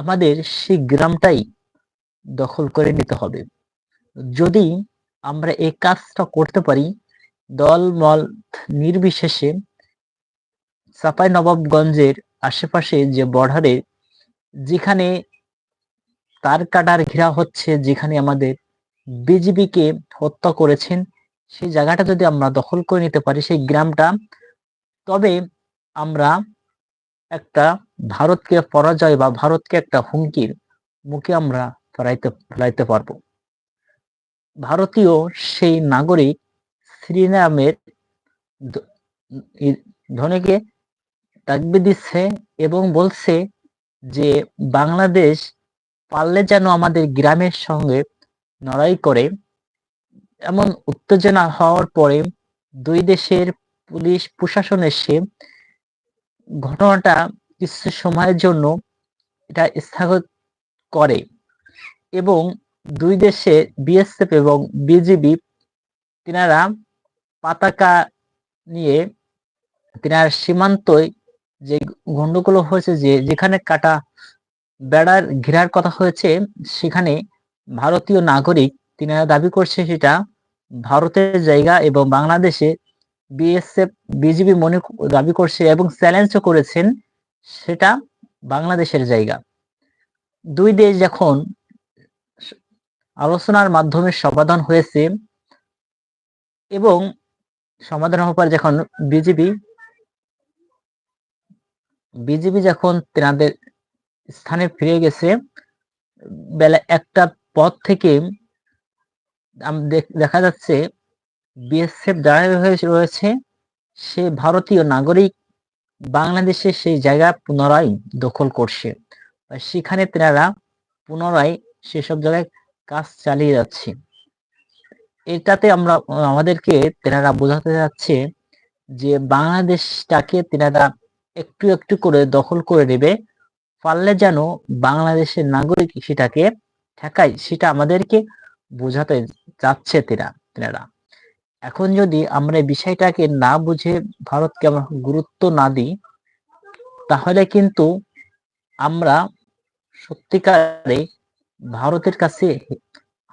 আমাদের সেই গ্রামটাই দখল করে নিতে হবে। যদি আমরা এই কাজটা করতে পারি, দল মল নির্বিশেষে চাপাই নবাবগঞ্জের আশেপাশে যে বর্ডারে, যেখানে তার কাটার ঘেরা হচ্ছে, যেখানে আমাদের বিজিবিকে হত্যা করেছেন, সেই জায়গাটা যদি আমরা দখল করে নিতে পারি, সেই গ্রামটা, তবে আমরা একটা ভারতকে পরাজয় বা ভারতকে একটা হুমকির মুখে আমরা ফেরাইতে ফেলাইতে পারব। ভারতীয় সেই নাগরিক শ্রীরামের ধনেকে তাকবি দিচ্ছে এবং বলছে যে, বাংলাদেশ পারলে যেন আমাদের গ্রামের সঙ্গে লড়াই করে। এমন উত্তেজনা হওয়ার পরে দুই দেশের পুলিশ প্রশাসন এসে ঘটনাটা কিছু সময়ের জন্য এটা স্থগিত করে এবং দুই দেশে বিএসএফ এবং বিজিবি তিনারা পাতাকা নিয়ে তিনার সীমান্তই যে গন্ডগোল হয়েছে, যে যেখানে কাটা বেড়ার ঘেরার কথা হয়েছে, সেখানে ভারতীয় নাগরিক তিনারা দাবি করছে সেটা ভারতের জায়গা এবং বাংলাদেশে বিএসএফ বিজিবি মনে দাবি করছে এবং চ্যালেঞ্জও করেছেন সেটা বাংলাদেশের জায়গা। দুই দেশ যখন আলোচনার মাধ্যমে সমাধান হয়েছে এবং সমাধান হওয়ার পর যখন বিজিবি বিজিবি যখন তেনাদের স্থানে ফিরে গেছে, বেলা একটা পথ থেকে দেখা যাচ্ছে বিএসএফ দাঁড়ায় রয়েছে সে ভারতীয় নাগরিক। বাংলাদেশে সেই জায়গা পুনরায় দখল করছে। সেখানে তেনারা পুনরায় সেসব জায়গায় কাজ চালিয়ে যাচ্ছে। এটাতে আমরা, আমাদেরকে তেনারা বোঝাতে যাচ্ছে যে বাংলাদেশটাকে তেনারা একটু একটু করে দখল করে নেবে, পারলে যেন বাংলাদেশের নাগরিক সেটাকে ঠেকায়, সেটা আমাদেরকে বোঝাতে যাচ্ছে তেরা, তেনারা। এখন যদি আমরা এই বিষয়টাকে না বুঝে ভারতকে আমরা গুরুত্ব না দিই, তাহলে কিন্তু আমরা সত্যিকারে ভারতের কাছে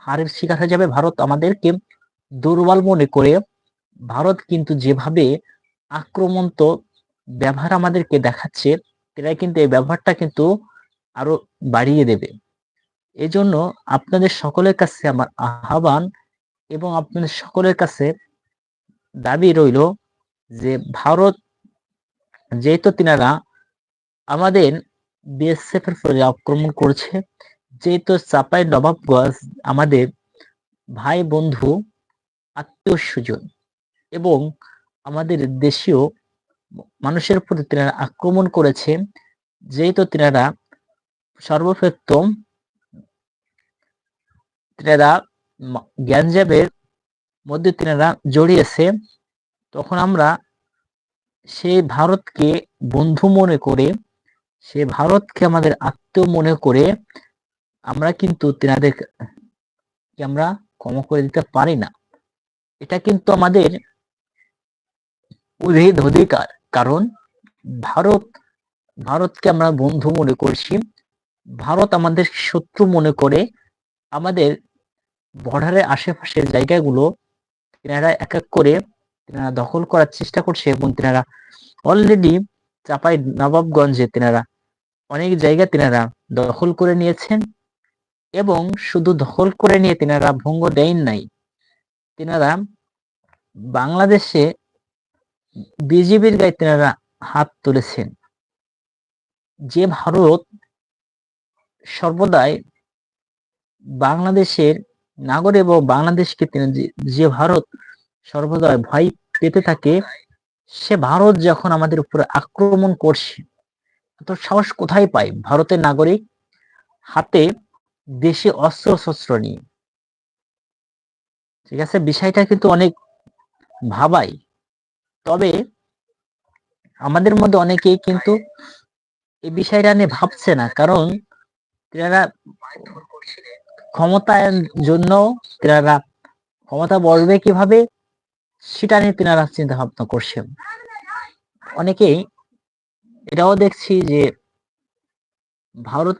হারের শিকার হয়ে যাবে। ভারত আমাদেরকে দুর্বল মনে করে ভারত কিন্তু যেভাবে আক্রমণ তো ব্যবহার আমাদেরকে দেখাচ্ছে এরা কিন্তু এই ব্যবহারটা কিন্তু আরও বাড়িয়ে দেবে। এজন্য আপনাদের সকলের কাছে আমার আহ্বান এবং আপনাদের সকলের কাছে দাবি রইল যে ভারত যেহেতু তিনারা আমাদের বিএসএফ এর ফলে আক্রমণ করছে, যেহেতু চাপাই নবাবগঞ্জ আমাদের ভাই বন্ধু, আত্মীয় স্বজন এবং আমাদের দেশীয় মানুষের প্রতি তিনারা আক্রমণ করেছে, যেহেতু তিনারা সর্বপ্রথম তিনারা গ্যাঞ্জাবের মধ্যে তিনারা জড়িয়েছে, তখন আমরা সেই ভারতকে বন্ধু মনে করে, সে ভারতকে আমাদের আত্মীয় মনে করে, আমরা কিন্তু তিনাদের আমরা ক্ষমা করে দিতে পারি না। এটা কিন্তু আমাদের উদ্ভিদ অধিকার, কারণ ভারত, ভারতকে আমরা বন্ধু মনে করছি, ভারত আমাদের শত্রু মনে করে, আমাদের বর্ডারের আশেপাশের জায়গাগুলো তেনারা এক এক করে তেনারা দখল করার চেষ্টা করছে এবং তেনারা অলরেডি চাপাই নবাবগঞ্জে তেনারা অনেক জায়গা তেনারা দখল করে নিয়েছেন এবং শুধু দখল করে নিয়ে তেনারা ভঙ্গ দেন নাই। তেনারা বাংলাদেশে বিজেপির গায়ে তেনারা হাত তুলেছেন। যে ভারত সর্বদাই বাংলাদেশের নাগরিক এবং বাংলাদেশকে তিনি যে ভারত সর্বদাই ভয় পেতে থাকে, সে ভারত যখন আমাদের উপরে আক্রমণ করছে তো সাহস কোথায় পায়? ভারতের নাগরিক হাতে দেশে অস্ত্র শস্ত্র নিয়ে। ঠিক আছে? বিষয়টা কিন্তু অনেক ভাবাই তবে আমাদের মধ্যে অনেকেই কিন্তু এই বিষয়টা নিয়ে ভাবছে না, কারণ তারা ক্ষমতার জন্য তেনারা ক্ষমতা বলবে কীভাবে, সেটা নিয়ে তেনারা চিন্তা ভাবনা করছেন। অনেকেই এটাও দেখছি যে ভারত